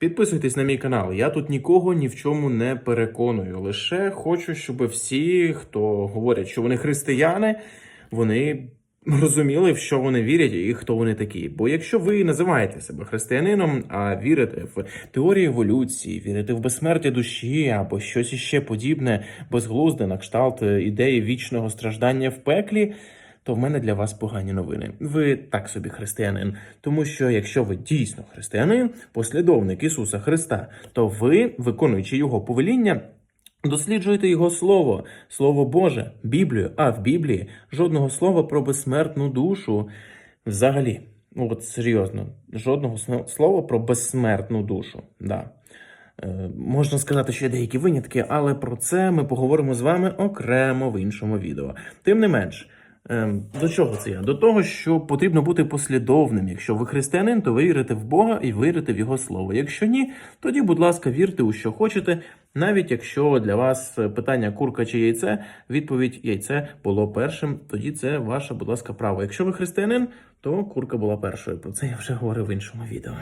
Підписуйтесь на мій канал. Я тут нікого ні в чому не переконую. Лише хочу, щоб всі, хто говорять, що вони християни, вони розуміли, в що вони вірять і хто вони такі. Бо якщо ви називаєте себе християнином, а вірите в теорію еволюції, вірите в безсмертя душі або щось іще подібне, безглузде на кшталт ідеї вічного страждання в пеклі. То в мене для вас погані новини. Ви так собі християнин. Тому що якщо ви дійсно християнин, послідовник Ісуса Христа, то ви, виконуючи його повеління, досліджуєте його слово, слово Боже, Біблію. А в Біблії жодного слова про безсмертну душу. Взагалі, ну от серйозно, жодного слова про безсмертну душу. Да. Е, Можна сказати, що є деякі винятки, але про це ми поговоримо з вами окремо в іншому відео. Тим не менш, до чого це я? До того, що потрібно бути послідовним. Якщо ви християнин, то ви вірите в Бога і вірите в Його слово. Якщо ні, тоді, будь ласка, вірте у що хочете, навіть якщо для вас питання курка чи яйце, відповідь яйце було першим, тоді це ваше, будь ласка, право. Якщо ви християнин, то курка була першою. Про це я вже говорив в іншому відео.